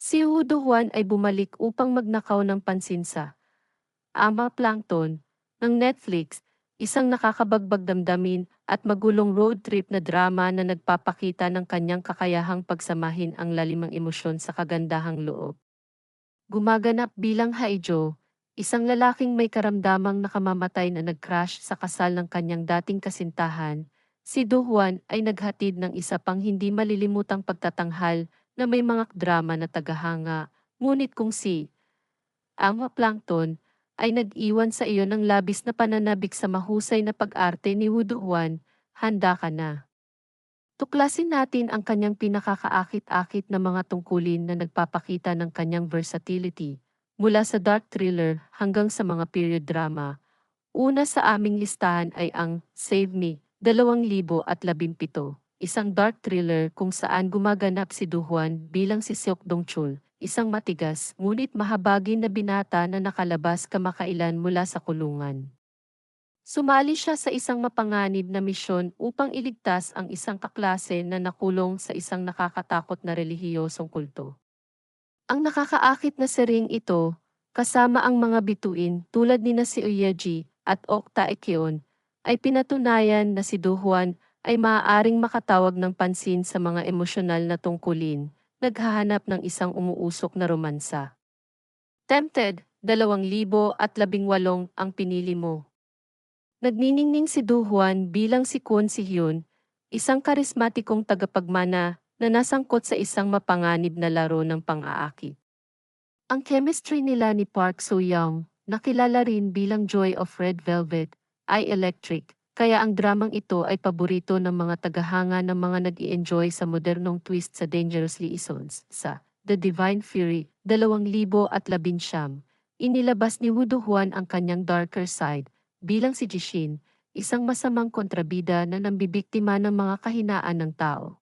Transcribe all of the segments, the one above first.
Si Hudo Juan ay bumalik upang magnakaw ng pansin sa Ama Plankton ng Netflix, isang nakakabagbag damdamin at magulong road trip na drama na nagpapakita ng kanyang kakayahang pagsamahin ang lalimang emosyon sa kagandahang loob. Gumaganap bilang Haijo, isang lalaking may karamdamang nakamamatay na nag-crash sa kasal ng kanyang dating kasintahan, si Do Juan ay naghatid ng isa pang hindi malilimutang pagtatanghal na may mga drama na tagahanga, ngunit kung si Ama Plankton ay nag-iwan sa iyo ng labis na pananabik sa mahusay na pag-arte ni Wudu Juan, handa ka na. Tuklasin natin ang kanyang pinakakaakit-akit na mga tungkulin na nagpapakita ng kanyang versatility, mula sa dark thriller hanggang sa mga period drama. Una sa aming listahan ay ang Save Me, 2017 isang dark thriller kung saan gumaganap si Duhuan bilang si Seok Dongchul, isang matigas ngunit mahabagin na binata na nakalabas kamakailan mula sa kulungan. Sumali siya sa isang mapanganib na misyon upang iligtas ang isang kaklase na nakulong sa isang nakakatakot na relihiyosong kulto. Ang nakakaakit na sering ito, kasama ang mga bituin tulad ni na si Uyeji at Okta Ekeon, ay pinatunayan na si Duhuan ay maaaring makatawag ng pansin sa mga emosyonal na tungkulin, naghahanap ng isang umuusok na romansa. Tempted, 2018 ang pinili mo. Nagniningning si Du Juan bilang si Kwon Si Hyun, isang karismatikong tagapagmana na nasangkot sa isang mapanganib na laro ng pang-aakit. Ang chemistry nila ni Park So-young, nakilala rin bilang Joy of Red Velvet, ay electric, kaya ang dramang ito ay paborito ng mga tagahanga ng mga nag enjoy sa modernong twist sa Dangerously Isons sa The Divine Fury, 2019. Inilabas ni Wudo Juan ang kanyang darker side bilang si Jishin, isang masamang kontrabida na nambibiktima ng mga kahinaan ng tao.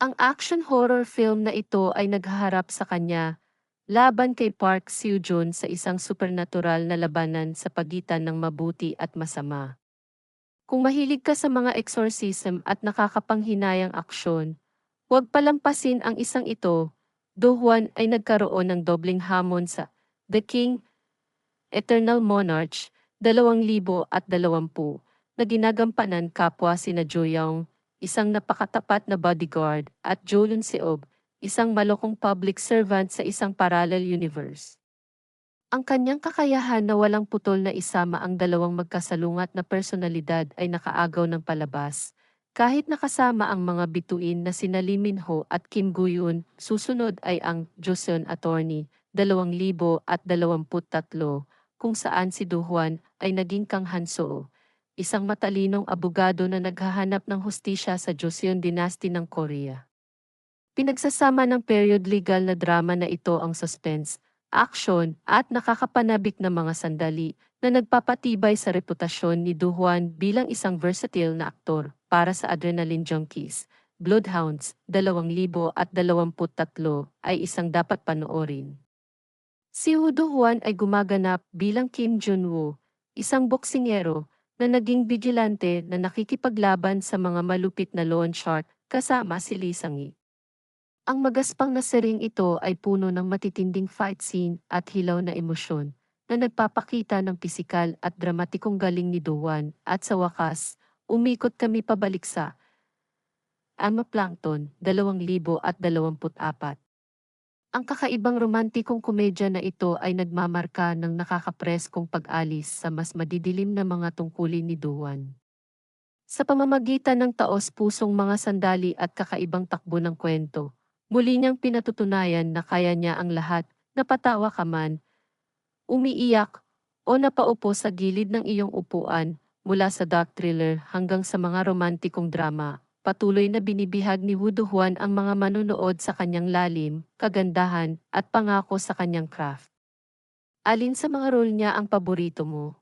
Ang action horror film na ito ay naghaharap sa kanya laban kay Park Seo-joon sa isang supernatural na labanan sa pagitan ng mabuti at masama. Kung mahilig ka sa mga exorcism at nakakapanghinayang aksyon, huwag palampasin ang isang ito. Do Juan ay nagkaroon ng dobling hamon sa The King, Eternal Monarch, 2020 na ginagampanan kapwa sina Joyong, isang napakatapat na bodyguard, at Jolun Seob, isang malokong public servant sa isang parallel universe. Ang kanyang kakayahan na walang putol na isama ang dalawang magkasalungat na personalidad ay nakaagaw ng palabas. Kahit nakasama ang mga bituin na sina Lee Min Ho at Kim Guyun, susunod ay ang Joseon Attorney, 2023, kung saan si Do Hwan ay naging Kang Hanso, isang matalinong abogado na naghahanap ng hustisya sa Joseon Dynasty ng Korea. Pinagsasama ng period legal na drama na ito ang suspense, aksyon, at nakakapanabik na mga sandali na nagpapatibay sa reputasyon ni Duhuan bilang isang versatile na aktor para sa Adrenaline Junkies. Bloodhounds 2023 ay isang dapat panoorin. Si Hu Duhuan ay gumaganap bilang Kim Jun-woo, isang boksingero na naging vigilante na nakikipaglaban sa mga malupit na loan shark kasama si Lee Sang-yi. Ang magaspang na sering ito ay puno ng matitinding fight scene at hilaw na emosyon na nagpapakita ng pisikal at dramatikong galing ni Duwan at sa wakas, umikot kami pabalik sa Ama Plankton 2024. Ang kakaibang romantikong komedya na ito ay nagmamarka ng nakakapreskong pag-alis sa mas madidilim na mga tungkulin ni Duwan. Sa pamamagitan ng taos-pusong mga sandali at kakaibang takbo ng kwento, Muli niyang pinatutunayan na kaya niya ang lahat, napatawa ka man, umiiyak, o napaupo sa gilid ng iyong upuan, mula sa dark thriller hanggang sa mga romantikong drama, patuloy na binibihag ni Wudo Juan ang mga manunood sa kanyang lalim, kagandahan, at pangako sa kanyang craft. Alin sa mga role niya ang paborito mo?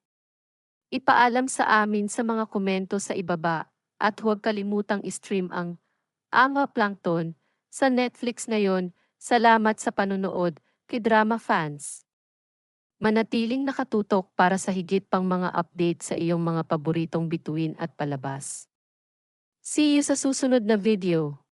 Ipaalam sa amin sa mga komento sa ibaba, at huwag kalimutang stream ang Ama Plankton sa Netflix ngayon, salamat sa panonood, K-drama fans. Manatiling nakatutok para sa higit pang mga update sa iyong mga paboritong bituin at palabas. See you sa susunod na video.